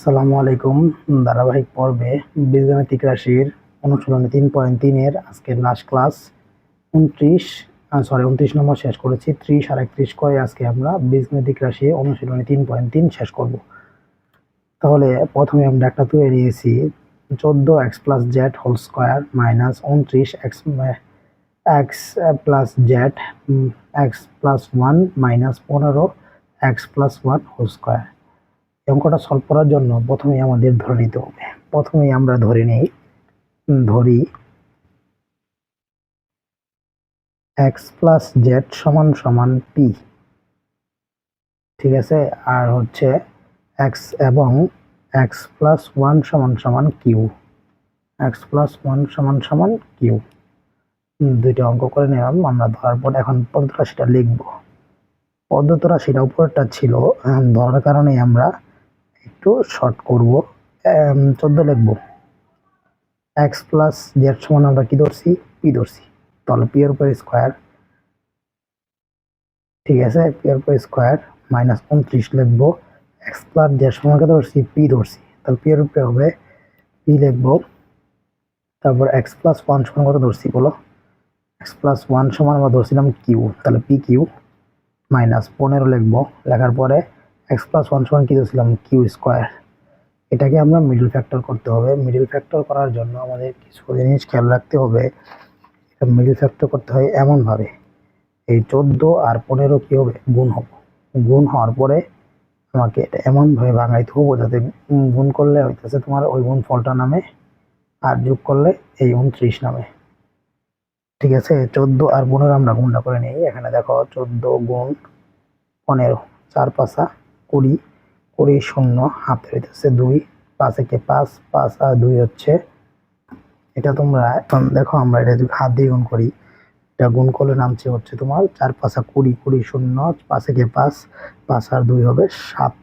আসসালামু আলাইকুম। ধারাবাহিক পর্বে বীজগাণিতিক রাশির অনুশীলনে তিন পয়েন্ট তিনের আজকের লাস্ট ক্লাস উনত্রিশ সরি উনত্রিশ নম্বর শেষ করেছি। ত্রিশ আর একত্রিশ করে আজকে আমরা? বীজগাণিতিক রাশি অনুশীলনে তিন পয়েন্ট তিন শেষ করব। তাহলে প্রথমে আমরা একটা তুলে নিয়েছি। চোদ্দ x plus z whole square minus উনত্রিশ x x plus z x plus one minus পনেরো x plus one whole square অঙ্কটা সলভ করার জন্য প্রথমে আমাদের ধরে নিতে হবে। প্রথমেই আমরা ধরে নেই ধরি এক্স প্লাস জেড সমান সমান পি ঠিক আছে? আর হচ্ছে এক্স এবং এক্স প্লাস ওয়ান সমান সমান কিউ এক্স প্লাস ওয়ান সমান সমান কিউ দুইটা অঙ্ক করে নিলাম, আমরা ধরার পর এখন পদ্ধতি রাশিটা লিখব। পদ্ধতি রাশিটা উপরটা ছিল ধরার কারণে আমরা একটু শর্ট করব। চোদ্দ লিখব। এক্স প্লাস জেড সমান আমরা কি ধরছি? পি ধরছি। তাহলে পি এর স্কোয়ার ঠিক আছে পি এর স্কোয়ার মাইনাস উনত্রিশ লিখব। এক্স প্লাস জেড সমান কত ধরছি? পি ধরছি। তাহলে পি এর উপরে হবে পি লিখব। তারপর এক্স প্লাস ওয়ান সমান কত ধরছি বলো? এক্স প্লাস ওয়ান সমান আমরা ধরছিলাম কিউ তাহলে পি কিউ মাইনাস পনেরো লিখব। লেখার পরে এক্স প্লাস ওয়ান সমান কি ধরছিলাম কিউ স্কোয়ার এটাকে আমরা মিডল ফ্যাক্টর করতে হবে। মিডল ফ্যাক্টর করার জন্য আমাদের কিছু জিনিস খেয়াল রাখতে হবে। মিডল ফ্যাক্টর করতে হয় এমনভাবে। এই চোদ্দ আর পনেরো কী হবে? গুণ হবে। গুণ হওয়ার পরে আমাকে এটা এমনভাবে ভাঙাইতে হব যাতে গুণ করলে হইতেছে তোমার ওই গুণ ফলটা নামে আর যোগ করলে এই উনত্রিশ নামে। ঠিক আছে? চোদ্দ আর পনেরো আমরা গুণটা করে নিই। এখানে দেখো, চোদ্দ গুণ পনেরো, চার পাঁচা কুড়ি কুড়ি শূন্য হাতে হইতেছে দুই, পাঁচ একে পাঁচ পাঁচ আর দুই হচ্ছে এটা তোমরা এখন দেখো, আমরা এটা যদি হাত দিয়ে গুণ করি, এটা গুণ করলে নামছে হচ্ছে তোমার চার পাঁচা কুড়ি কুড়ি শূন্য, পাঁচ একে পাঁচ পাঁচ আর দুই হবে সাত।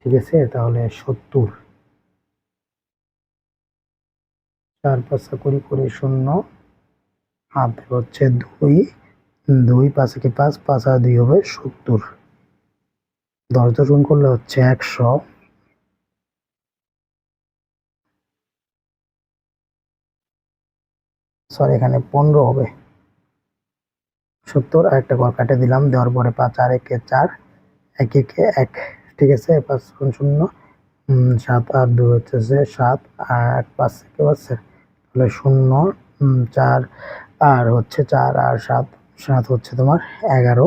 ঠিক আছে, তাহলে সত্তর। চার পাঁচা কুড়ি কুড়ি শূন্য হাতে হচ্ছে দুই দুই পাঁচ একে পাঁচ পাঁচ আর দুই হবে সত্তর। দশ দশ গুণ করলে হচ্ছে একশো। সরি এখানে পনেরো হবে। সত্তর আর একটা ঘর কাটে দিলাম, দেওয়ার পরে পাঁচ, আর একে চার, এক, একে এক, ঠিক আছে? পাঁচ শূন্য সাত আর দুই হচ্ছে সাত এক পাঁচ, একে হচ্ছে তাহলে শূন্য চার, আর হচ্ছে চার, আর সাত সাত হচ্ছে তোমার এগারো।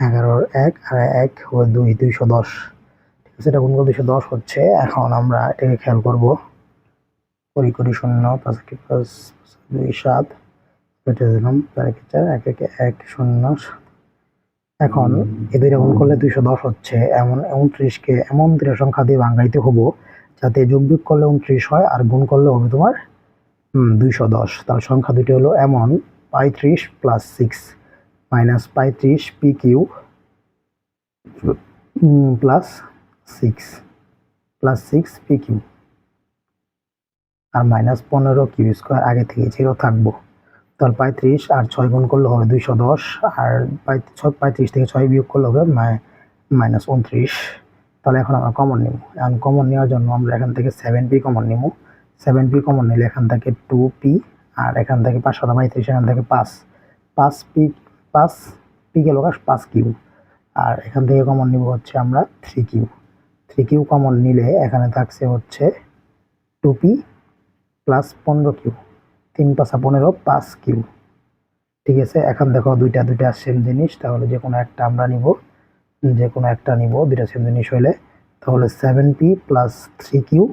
এগারোর এক আর এক ও দুই, দুইশো দশ। ঠিক আছে, এটা গুণগুলো দুইশো দশ হচ্ছে। এখন আমরা এটাকে খেয়াল করব। কুড়ি কুড়ি শূন্য, পাঁচ, একে পাঁচ, দুই, সাত, কেটে দিলাম। চার, একে, চার, এক, একে, এক, শূন্য এখন এই দুইটা গুণ করলে দুইশো দশ হচ্ছে। এমন উনত্রিশকে এমন দুইটা সংখ্যা দিয়ে বাঙ্গাইতে হব, যাতে যোগ বিয়োগ করলে উনত্রিশ হয় আর গুণ করলে হবে তোমার দুইশো দশ। তাহলে সংখ্যা দুটি হলো এমন পঁয়ত্রিশ প্লাস সিক্স মাইনাস পঁয়ত্রিশ p q plus six plus six p q আর মাইনাস পনেরো কিউ স্কোয়ার আগে থেকে জিরো থাকব। তাহলে পঁয়ত্রিশ আর ছয় গুণ করলে হবে দুইশো দশ, আর পঁয়ত্রিশ থেকে ছয় বিয়োগ করলে হবে মাইনাস উনত্রিশ। তাহলে এখন আমরা কমন নিব। এখন কমন নেওয়ার জন্য আমরা এখান থেকে সেভেন পি কমন নিব। সেভেন পি কমন নিলে এখান থেকে টু পি আর এখান থেকে পাঁচ সাদা পঁয়ত্রিশ এখান থেকে পাঁচ। পাঁচ পি পাঁচ পি গেল পাঁচ কিউ আর এখান থেকে কমন নিব হচ্ছে আমরা three q three q common নিলে এখানে থাকছে হচ্ছে টু পি প্লাস পনেরো কিউ তিন পাঁচা পনেরো পাঁচ কিউ ঠিক আছে, এখন দেখো দুইটা দুইটা সেম জিনিস, তাহলে যে কোনো একটা আমরা নিব। যে কোনো একটা নিব, দুইটা সেম জিনিস হইলে। তাহলে seven P plus three Q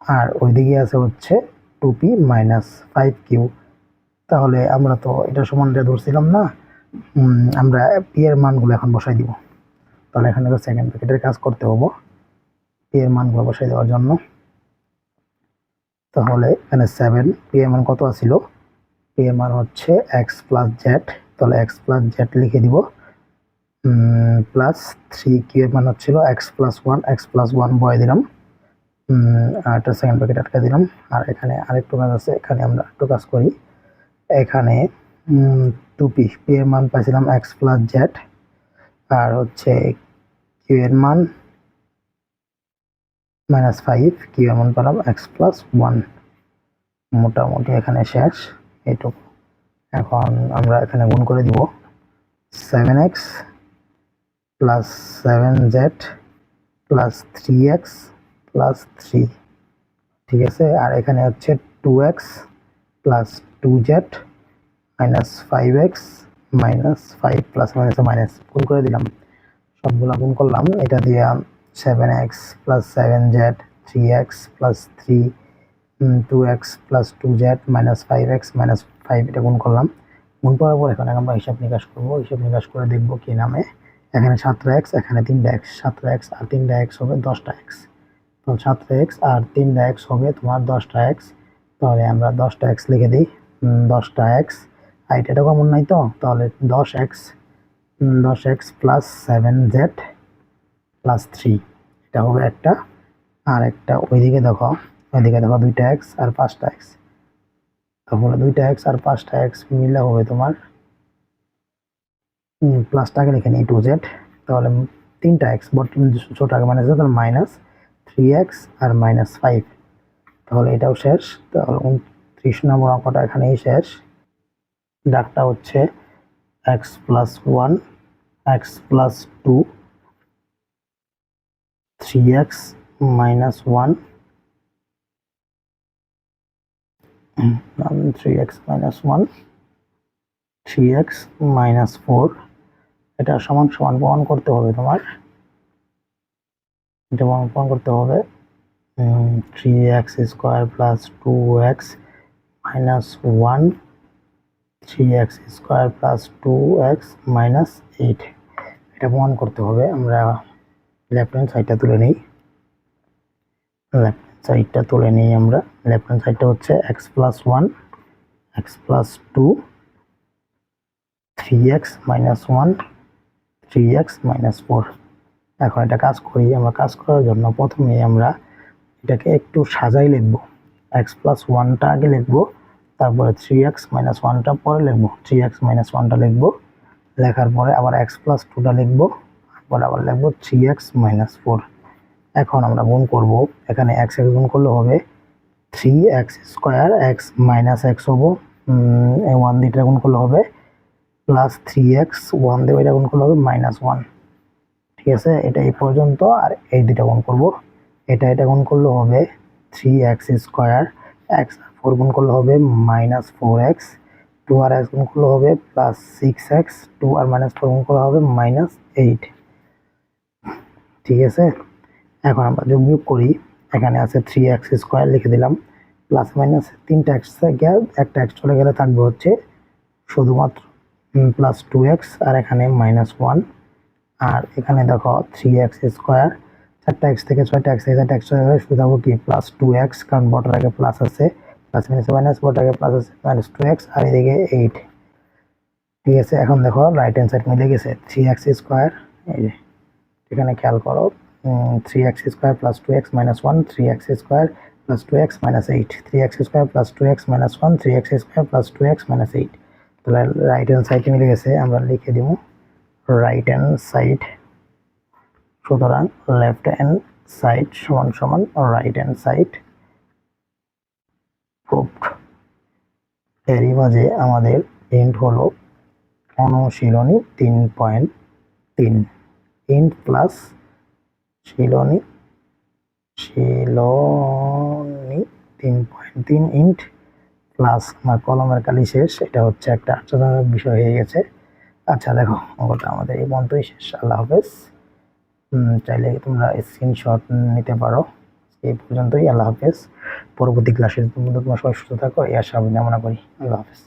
আর ওইদিকে আছে হচ্ছে two P minus five Q তাহলে আমরা তো এটা সমানটা ধরছিলাম না। আমরা পি এর মানগুলো এখন বসাই দিব। তাহলে এখানে সেকেন্ড ব্র্যাকেটের কাজ করতে হব। পি এর মানগুলো বসাই দেওয়ার জন্য। তাহলে এখানে সেভেন পি এর মান কত আছিল? পি এর মান হচ্ছে এক্স প্লাস জেড তাহলে এক্স প্লাস জেড লিখে দিব। প্লাস থ্রি কিউ এর মান হচ্ছিল X plus one X plus one বয়ে দিলাম। আর একটা সেকেন্ড প্যাকেট আটকে দিলাম। আর এখানে আরেকটু কাজ আছে। এখানে আমরা একটু কাজ করি। এখানে টু পি পি এর মান পাইছিলাম এক্স প্লাস জেড আর হচ্ছে কিউ এর মান মাইনাস ফাইভ কি এমন পেলাম এক্স প্লাস ওয়ান মোটামুটি এখানে শেষ এইটুকু এখন আমরা এখানে গুণ করে দিব seven X plus seven Z plus three X plus three ঠিক আছে? আর এখানে হচ্ছে two X plus two Z minus five X minus five plus minus minus গুণ করে দিলাম। সবগুলো গুণ করলাম, এটা দিয়ে seven X plus seven Z three X plus three two X plus two Z minus five X minus five এটা গুণ করলাম। গুণ করার পর এখানে আমরা হিসাব নিকাশ করব। হিসাব নিকাশ করে দেখব কি নামে। এখানে সাতটা এক্স এখানে তিনটা এক্স সাতটা এক্স আর তিনটা এক্স হবে দশটা এক্স তো সাতটা এক্স আর তিনটা হবে তোমার দশটা এক্স তাহলে আমরা দশটা এক্স লিখে দিই। দশটা এক্স হাইট এটা কমন নাই তো, তাহলে দশ এক্স দশ X plus seven Z plus three এটা হবে একটা। আর একটা ওইদিকে দেখো ওইদিকে দেখো দুইটা এক্স আর পাঁচটা এক্স। তারপরে দুইটা এক্স আর পাঁচটা এক্স মিলে হবে তোমার প্লাসটাকে লিখে নিই টু জেড তাহলে তিনটা এক্স, বর্তমান ছোট আগে মাইনাস তাহলে মাইনাস থ্রি এক্স আর মাইনাস ফাইভ তাহলে এটাও শেষ, তাহলে উনত্রিশ নম্বর অঙ্কটা এখানেই শেষ। ডাকটা হচ্ছে X plus one X plus two three X minus one three X minus one three X minus four এটা সমান সমান প্রমাণ করতে হবে তোমার। এটা প্রমাণ করতে হবে। Three X square plus two X minus one three X square plus two X minus eight এটা প্রমাণ করতে হবে। আমরা লেফট হ্যান্ড সাইডটা তুলে নিই। লেফট হ্যান্ড সাইডটা তুলে নিই আমরা। লেফট হ্যান্ড সাইডটা হচ্ছে X plus one X plus two three X minus one three X minus four এখন এটা কাজ করি। আমরা কাজ করার জন্য প্রথমে আমরা এটাকে একটু সাজাই লিখব। এক্স প্লাস ওয়ানটা আগে লিখব। তারপরে থ্রি এক্স মাইনাস ওয়ানটা পরে লিখব। থ্রি এক্স মাইনাস ওয়ানটা লিখব। লেখার পরে আবার এক্স প্লাস টুটা লিখব। তারপরে আবার লিখব থ্রি এক্স মাইনাস ফোর এখন আমরা গুণ করব। এখানে এক্স এক্স গুণ করলে হবে three X square X minus X হব। ওয়ান দিটা গুণ করলে হবে প্লাস থ্রি এক্স ওয়ান দিয়ে এটা গুণ করলে হবে মাইনাস ওয়ান ঠিক আছে? এটা এই পর্যন্ত। আর এই দুটা গুণ করব। এটা এটা গুণ করলে হবে three X square X four গুণ করলে হবে মাইনাস ফোর এক্স টু আর এক্স গুণ করলে হবে প্লাস সিক্স এক্স টু আর মাইনাস ফোর গুণ করলে হবে মাইনাস এইট ঠিক আছে? এখন আমরা যোগ বিয়োগ করি, এখানে আছে থ্রি এক্স স্কোয়ার লিখে দিলাম প্লাস মাইনাস তিনটা এক্স গেল একটা এক্স চলে গেলে থাকবে হচ্ছে শুধুমাত্র প্লাস টু এক্স আর এখানে মাইনাস ওয়ান আর এখানে দেখো থ্রি এক্স স্কোয়ার চারটা এক্স থেকে ছয়টা এক্স চারটা এক্স শুধু থাকব কি প্লাস টু এক্স কারণ বটার আগে প্লাস আছে প্লাস মাইনাস মাইনাস বটার আগে প্লাস আছে মাইনাস টু এক্স আর এদিকে এইট ঠিক আছে, এখন দেখো রাইট হ্যান্ড সাইড মিলে গেছে থ্রি এক্স স্কোয়ার এই যে, এখানে খেয়াল করো three X square plus two X minus one three X square plus two X minus eight three X square plus two X minus one three X square plus two X minus eight তাহলে right hand সাইডে মিলে গেছে, আমরা লিখে দিব right hand side সুতরাং left hand side সমান সমান রাইট হ্যান্ড সাইড প্রুভড এরই মাঝে আমাদের ইন্ট হলো অনুশীলনী তিন পয়েন্ট তিন। ইন্ট প্লাস শিলনী শিলনী তিন পয়েন্ট তিন ইন্ট প্লাস আমার কলমের কালি শেষ, এটা হচ্ছে একটা আশ্চর্যজনক বিষয় হয়ে গেছে। আচ্ছা দেখো ওটা আমাদের এই পর্যন্তই শেষ। আল্লাহ হাফেজ। চাইলে তোমরা স্ক্রিনশট নিতে পারো। এই পর্যন্তই, আল্লাহ হাফেজ। পরবর্তী ক্লাসের মধ্যে তোমার সবাই সুস্থ থাকো, এই আশা আমি করি। আল্লাহ হাফেজ।